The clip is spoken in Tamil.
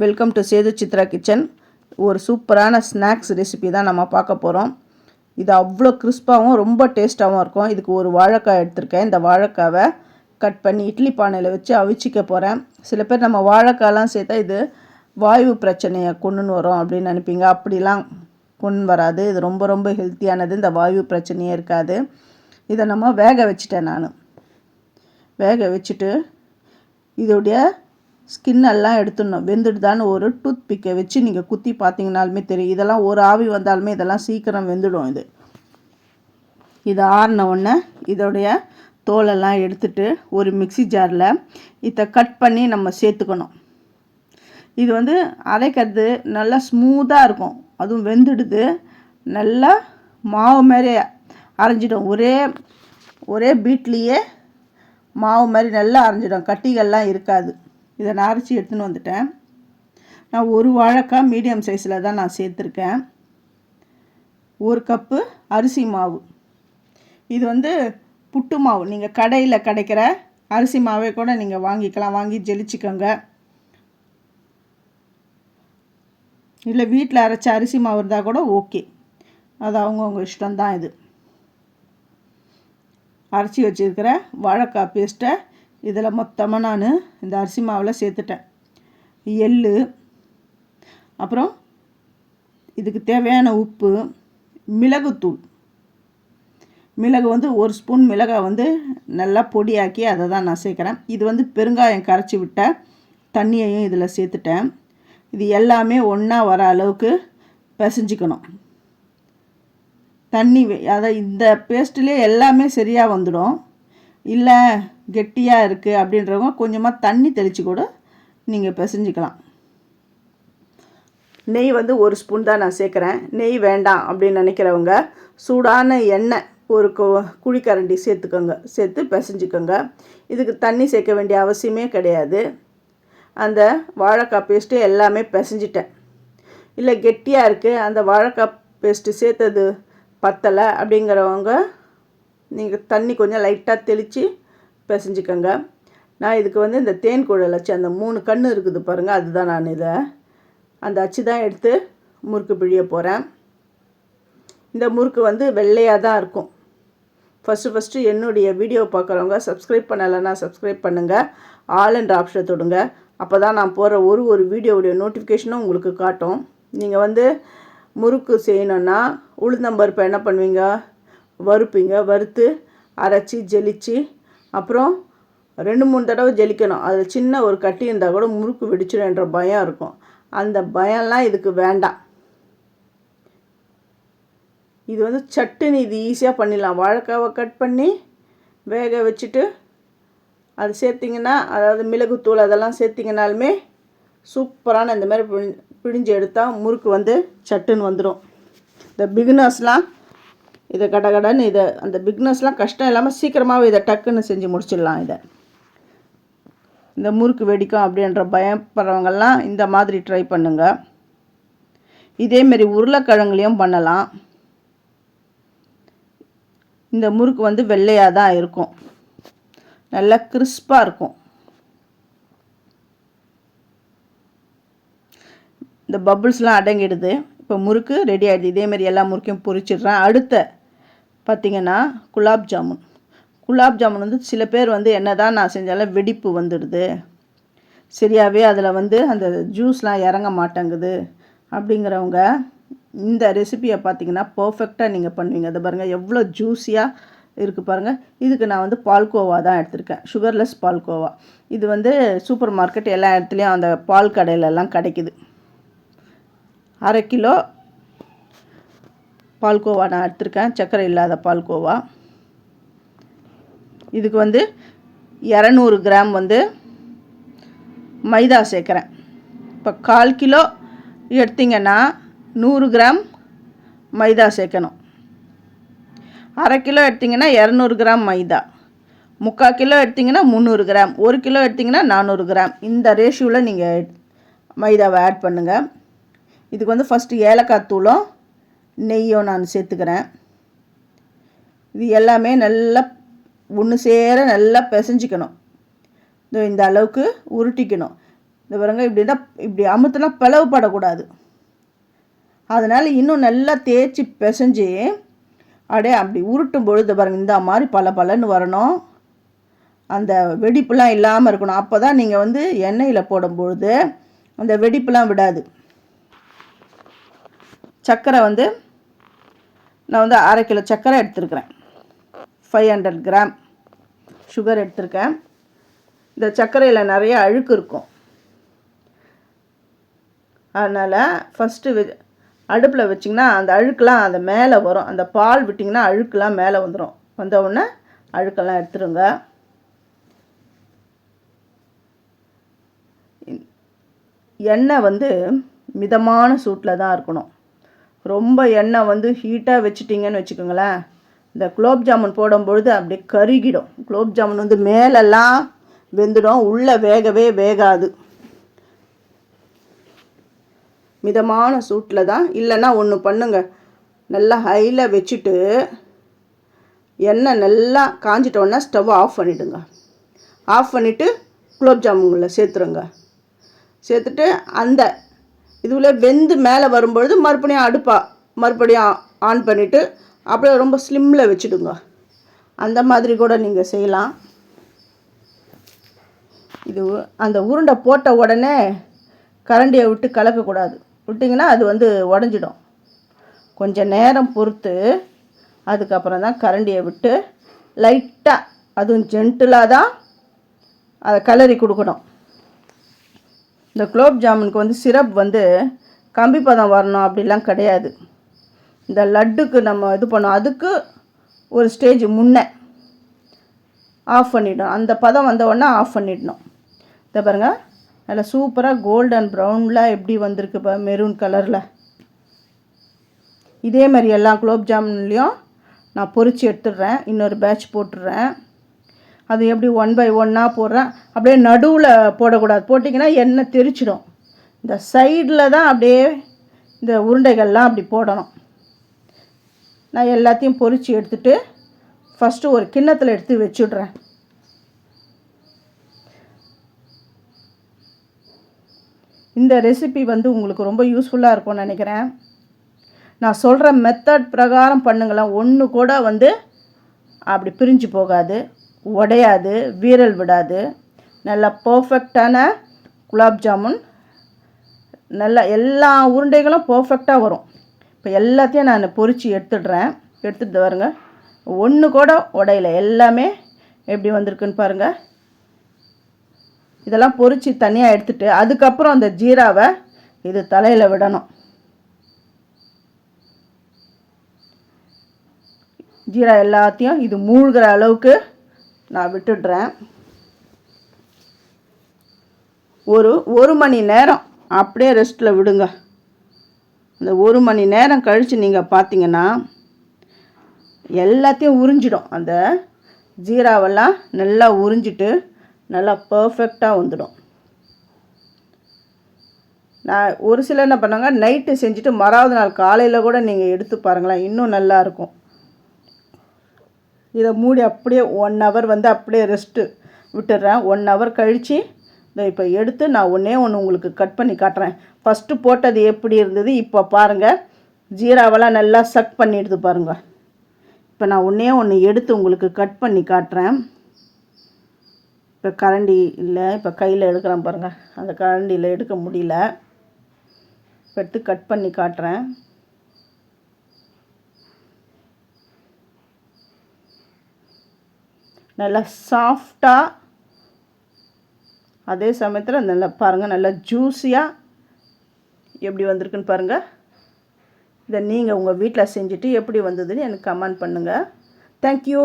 Welcome to Sethu Chitra kitchen ஒரு சூப்பரான ஸ்நாக்ஸ் ரெசிபி தான் நம்ம பார்க்க போகிறோம் இது அவ்வளோ கிறிஸ்பாகவும் ரொம்ப டேஸ்ட்டாகவும் இருக்கும். இதுக்கு ஒரு வாழைக்காய் எடுத்திருக்கேன். இந்த வாழைக்காவை கட் பண்ணி இட்லி பானையில் வச்சு அவிச்சிக்க போகிறேன் சில பேர் நம்ம வாழைக்காயெலாம் சேர்த்தா இது வாயு பிரச்சனையை கொண்டுன்னு வரும் அப்படின்னு நினைப்பீங்க. அப்படிலாம் கொண்டு வராது. இது ரொம்ப ரொம்ப ஹெல்த்தியானது இந்த வாயு பிரச்சனையே இருக்காது. இதை நம்ம வேக வச்சுட்டேன் நான். வேக வச்சுட்டு இதோடைய ஸ்கின் எல்லாம் எடுத்துடணும். வெந்துடுதான்னு ஒரு டூத் பிக்கை வச்சு நீங்கள் குத்தி பார்த்தீங்கனாலுமே தெரியும். இதெல்லாம் ஒரு ஆவி வந்தாலுமே இதெல்லாம் சீக்கிரம் வெந்துடும் இது. இது ஆறின உடனே இதோடைய தோலெல்லாம் எடுத்துட்டு ஒரு மிக்ஸி ஜாரில் இதை கட் பண்ணி நம்ம சேர்த்துக்கணும். இது வந்து அரைக்கிறது நல்லா ஸ்மூத்தாக இருக்கும். அதுவும் வெந்துடுது. நல்லா மாவு மாதிரி அரைஞ்சிடும். ஒரே ஒரே பீட்லேயே மாவு மாதிரி நல்லா அரைஞ்சிடும். கட்டிகள்லாம் இருக்காது. இதை நான் அரைச்சி எடுத்துன்னு வந்துட்டேன். நான் ஒரு வாழைக்காய் மீடியம் சைஸில் தான் நான் சேர்த்துருக்கேன். ஒரு கப்பு அரிசி மாவு. இது வந்து புட்டு மாவு. நீங்கள் கடையில் கிடைக்கிற அரிசி மாவே கூட நீங்கள் வாங்கிக்கலாம். வாங்கி ஜெலிச்சிக்கோங்க. இல்லை வீட்டில் அரைச்ச அரிசி மாவு இருந்தால் கூட ஓகே. அது அவங்கவுங்க இஷ்டம்தான் இது. அரைச்சி வச்சுருக்கிற வாழைக்காய் பேஸ்ட்டை இதில் மொத்தமாக நான் இந்த அரிசி மாவில் சேர்த்துட்டேன். எள் அப்புறம் இதுக்கு தேவையான உப்பு மிளகுத்தூள். மிளகு வந்து ஒரு ஸ்பூன் மிளகாய் வந்து நல்லா பொடியாக்கி அதை தான் நான் சேர்க்குறேன். இது வந்து பெருங்காயம் கரைச்சி விட்ட தண்ணியையும் இதில் சேர்த்துட்டேன். இது எல்லாமே ஒன்றா வர அளவுக்கு பிசைஞ்சிக்கணும். தண்ணி அதை இந்த பேஸ்ட்லேயே எல்லாமே சரியாக வந்துடும். இல்லை கெட்டியாக இருக்குது அப்படின்றவங்க கொஞ்சமாக தண்ணி தெளித்து கூட நீங்கள் பிசைஞ்சிக்கலாம். நெய் வந்து ஒரு ஸ்பூன் தான் நான் சேர்க்குறேன். நெய் வேண்டாம் அப்படின்னு நினைக்கிறவங்க சூடான எண்ணெய் ஒரு கு குழிக்கரண்டி சேர்த்துக்கோங்க. சேர்த்து பிசைஞ்சிக்கோங்க. இதுக்கு தண்ணி சேர்க்க வேண்டிய அவசியமே கிடையாது. அந்த வாழைக்காய் பேஸ்ட்டு எல்லாமே பிசைஞ்சிட்டேன். இல்லை கெட்டியாக இருக்குது அந்த வாழைக்காய் பேஸ்ட்டு சேர்த்தது பத்தலை அப்படிங்கிறவங்க நீங்கள் தண்ணி கொஞ்சம் லைட்டாக தெளித்து பிசைஞ்சிக்கோங்க. நான் இதுக்கு வந்து இந்த தேன் குழல் அச்சு அந்த மூணு கண் இருக்குது பாருங்கள் அதுதான் நான் இதை. அந்த அச்சு தான் எடுத்து முறுக்கு பிழிய போகிறேன் இந்த முறுக்கு வந்து வெள்ளையாக தான் இருக்கும். ஃபஸ்ட்டு ஃபஸ்ட்டு என்னுடைய வீடியோ பார்க்குறவங்க சப்ஸ்கிரைப் பண்ணலைன்னா சப்ஸ்கிரைப் பண்ணுங்கள் ஆல் என்ற ஆப்ஷனை தொடுங்க. அப்போ தான் நான் போகிற ஒரு ஒரு வீடியோவுடைய நோட்டிஃபிகேஷனும் உங்களுக்கு காட்டும். நீங்கள் வந்து முறுக்கு செய்யணுன்னா உளுந்தம்பருப்பை என்ன பண்ணுவீங்க? வறுப்பீங்க வறுத்து அரைச்சி ஜெலிச்சு அப்புறம் ரெண்டு மூணு தடவை ஜெலிக்கணும். அதில் சின்ன ஒரு கட்டி இருந்தால் கூட முறுக்கு வெடிச்சிடன்ற பயம் இருக்கும். அந்த பயம்லாம் இதுக்கு வேண்டாம். இது வந்து சட்டுன்னு இது ஈஸியாக பண்ணிடலாம். வாழைக்காவை கட் பண்ணி வேக வச்சுட்டு அது சேர்த்திங்கன்னா அதாவது மிளகுத்தூள் அதெல்லாம் சேர்த்திங்கனாலுமே சூப்பரான இந்த மாதிரி பிழிஞ்சு எடுத்தால் முறுக்கு வந்து சட்டுன்னு வந்துடும் இந்த பிகினர்ஸ்லாம் இதை கடகடன்னு இதை அந்த பிக்னஸ்லாம் கஷ்டம் இல்லாமல் சீக்கிரமாகவே இதை டக்குன்னு செஞ்சு முடிச்சிடலாம் இதை. இந்த முறுக்கு வெடிக்கும் அப்படின்ற பயப்படுறவங்கெல்லாம் இந்த மாதிரி ட்ரை பண்ணுங்கள் இதேமாரி உருளைக்கிழங்குலையும் பண்ணலாம். இந்த முறுக்கு வந்து வெள்ளையாக தான் இருக்கும். நல்லா கிறிஸ்பாக இருக்கும். இந்த பபுள்ஸ்லாம் அடங்கிடுது. இப்போ முறுக்கு ரெடி ஆகிடுது இதேமாரி எல்லா முறுக்கையும் பொரிச்சிடுறேன். அடுத்த பார்த்திங்கன்னா குலாப் ஜாமுன். குலாப் ஜாமுன் வந்து சில பேர் வந்து என்ன தான் நான் செஞ்சாலும் வெடிப்பு வந்துடுது. சரியாகவே அதில் வந்து அந்த ஜூஸ்லாம் இறங்க மாட்டேங்குது. அப்படிங்கிறவங்க இந்த ரெசிப்பியை பார்த்தீங்கன்னா பர்ஃபெக்டாக நீங்கள் பண்ணுவீங்க. அதை பாருங்கள் எவ்வளோ ஜூஸியாக இருக்குது பாருங்கள் இதுக்கு நான் வந்து பால்கோவா தான் எடுத்திருக்கேன். சுகர்லெஸ் பால்கோவா. இது வந்து சூப்பர் மார்க்கெட் எல்லா இடத்துலையும் அந்த பால் கடையிலெல்லாம் கிடைக்குது. அரை கிலோ பால்கோவா நான் எடுத்திருக்கேன். சர்க்கரை இல்லாத பால்கோவா இதுக்கு வந்து இரநூறு கிராம் வந்து மைதா சேர்க்குறேன். இப்போ கால் கிலோ எடுத்திங்கன்னா நூறு கிராம் மைதா சேர்க்கணும். அரை கிலோ எடுத்திங்கன்னா இரநூறு கிராம் மைதா. முக்கால் கிலோ எடுத்திங்கன்னா முந்நூறு கிராம். ஒரு கிலோ எடுத்திங்கன்னா நானூறு கிராம். இந்த ரேஷியோவில் நீங்கள் மைதாவை ஆட் பண்ணுங்கள் இதுக்கு வந்து ஃபஸ்ட்டு ஏலக்காய் தூளும் நெய்யும் நான் சேர்த்துக்கிறேன். இது எல்லாமே நல்லா ஒன்று சேர நல்லா பிசைஞ்சிக்கணும். இந்த அளவுக்கு உருட்டிக்கணும். இந்த பாருங்க இப்படி தான் இப்படி அமுத்துனா பிளவுபடக்கூடாது. அதனால் இன்னும் நல்லா தேய்ச்சி பிசைஞ்சு அப்படியே அப்படி உருட்டும் பொழுது பாருங்கள் இந்த மாதிரி பல பலன்னு வரணும். அந்த வெடிப்புலாம் இல்லாமல் இருக்கணும். அப்போ தான் நீங்கள் வந்து எண்ணெயில் போடும்பொழுது அந்த வெடிப்புலாம் விடாது. சர்க்கரை வந்து நான் வந்து அரை கிலோ சர்க்கரை எடுத்துருக்குறேன். ஃபைவ் ஹண்ட்ரட் கிராம் சுகர் எடுத்திருக்கேன். இந்த சர்க்கரையில் நிறைய அழுக்கு இருக்கும். அதனால் ஃபஸ்ட்டு வெ அடுப்பில் வச்சிங்கன்னா அந்த அழுக்கெலாம் அந்த மேலே வரும். அந்த பால் விட்டிங்கன்னா அழுக்கெலாம் மேலே வந்துடும் வந்தவுடனே அழுக்கெல்லாம் எடுத்துருங்க. எண்ணெய் வந்து மிதமான சூட்டில் தான் இருக்கணும். ரொம்ப எண்ணெய் வந்து ஹீட்டாக வச்சுட்டிங்கன்னு வச்சுக்கோங்களேன். இந்த குலோப் ஜாமுன் போடும்பொழுது அப்படியே கருகிடும். குலோப் ஜாமுன் வந்து மேலெல்லாம் வெந்துடும். உள்ளே வேகவே வேகாது. மிதமான சூட்டில் தான். இல்லைன்னா ஒன்று பண்ணுங்க. நல்லா ஹையில் வச்சுட்டு எண்ணெய் நல்லா காஞ்சிட்டோன்னா ஸ்டவ் ஆஃப் பண்ணிவிடுங்க ஆஃப் பண்ணிவிட்டு குலோப் ஜாமுன்களை சேர்த்துருங்க. சேர்த்துட்டு அந்த இதுவில் வெந்து மேலே வரும்பொழுது மறுபடியும் அடுப்பா மறுபடியும் ஆன் பண்ணிவிட்டு அப்படியே ரொம்ப ஸ்லிம்மில் வச்சுடுங்க. அந்த மாதிரி கூட நீங்கள் செய்யலாம். இது அந்த உருண்டை போட்ட உடனே கரண்டியை விட்டு கலக்கக்கூடாது விட்டிங்கன்னா அது வந்து உடஞ்சிடும். கொஞ்சம் நேரம் பொறுத்து அதுக்கப்புறம் தான் கரண்டியை விட்டு லைட்டாக அதுவும் ஜென்டிலாக தான் அதை கலரி கொடுக்கணும். இந்த குலோப் ஜாமுனுக்கு வந்து சிரப் வந்து கம்பி பதம் வரணும் அப்படிலாம் கிடையாது. இந்த லட்டுக்கு நம்ம இது பண்ணோம். அதுக்கு ஒரு ஸ்டேஜ் முன்னே ஆஃப் பண்ணிடணும். அந்த பதம் வந்த உடனே ஆஃப் பண்ணிடணும். இதை பாருங்கள் நல்லா சூப்பராக கோல்டன் ப்ரௌனில் எப்படி வந்திருக்கு இப்போ மெரூன் கலரில். இதே மாதிரி எல்லா குலோப் ஜாமுன்லேயும் நான் பொறிச்சு எடுத்துடுறேன். இன்னொரு பேட்ச் போட்டுடுறேன். அது எப்படி ஒன் பை ஒன்னாக போடுறேன் அப்படியே நடுவில் போடக்கூடாது. போட்டிங்கன்னா எண்ணெய் தெரிச்சிடும். இந்த சைடில் தான் அப்படியே இந்த உருண்டைகள்லாம் அப்படி போடணும். நான் எல்லாத்தையும் பொறிச்சு எடுத்துகிட்டு ஃபஸ்ட்டு ஒரு கிண்ணத்தில் எடுத்து வச்சுடுறேன். இந்த ரெசிபி வந்து உங்களுக்கு ரொம்ப யூஸ்ஃபுல்லாக இருக்கும்னு நினைக்கிறேன். நான் சொல்கிற மெத்தட் பிரகாரம் பண்ணுங்களேன். ஒன்று கூட வந்து அப்படி பிரிஞ்சு போகாது. உடையாது வீரல் விடாது. நல்ல பர்ஃபெக்டான குலாப் ஜாமுன். நல்லா எல்லா உருண்டைகளும் பர்ஃபெக்டாக வரும். இப்போ எல்லாத்தையும் நான் பொறிச்சு எடுத்துடுறேன். எடுத்துகிட்டு வருங்க. ஒன்று கூட உடையில. எல்லாமே எப்படி வந்திருக்குன்னு பாருங்கள் இதெல்லாம் பொறிச்சு தனியாக எடுத்துட்டு அதுக்கப்புறம் அந்த ஜீராவை இது தலையில் விடணும். ஜீரா எல்லாத்தையும் இது மூழ்கிற அளவுக்கு நான் விட்டுடுறேன். ஒரு ஒரு மணி நேரம் அப்படியே ரெஸ்ட்டில் விடுங்க. இந்த ஒரு மணி நேரம் கழித்து நீங்கள் பார்த்தீங்கன்னா எல்லாத்தையும் உறிஞ்சிடும். அந்த ஜீராவெல்லாம் நல்லா உறிஞ்சிட்டு நல்லா பர்ஃபெக்டாக வந்துடும். நான் ஒரு சிலர் என்ன பண்ணாங்க நைட்டு செஞ்சுட்டு மறாவது நாள் காலையில் கூட நீங்கள் எடுத்து பாருங்களேன் இன்னும் நல்லாயிருக்கும் இதை மூடி அப்படியே ஒன் ஹவர் வந்து அப்படியே ரெஸ்ட்டு விட்டுடுறேன். ஒன் ஹவர் கழித்து இதை இப்போ எடுத்து நான் ஒன்றே ஒன்று உங்களுக்கு கட் பண்ணி காட்டுறேன். ஃபஸ்ட்டு போட்டது எப்படி இருந்தது? இப்போ பாருங்கள் ஜீராவெல்லாம் நல்லா சக் பண்ணிடுது பாருங்கள் இப்போ நான் ஒன்றே ஒன்று எடுத்து உங்களுக்கு கட் பண்ணி காட்டுறேன். இப்போ கரண்டி இல்லை. இப்போ கையில் எடுக்கிறேன் பாருங்கள் அந்த கரண்டியில் எடுக்க முடியல. இப்போ எடுத்து கட் பண்ணி காட்டுறேன். நல்லா சாஃப்டாக அதே சமயத்தில் நல்லா பாருங்கள் நல்லா ஜூஸியாக எப்படி வந்திருக்குன்னு பாருங்கள் இதை நீங்கள் உங்கள் வீட்டில் செஞ்சுட்டு எப்படி வந்ததுன்னு எனக்கு கமெண்ட் பண்ணுங்கள் தேங்க்யூ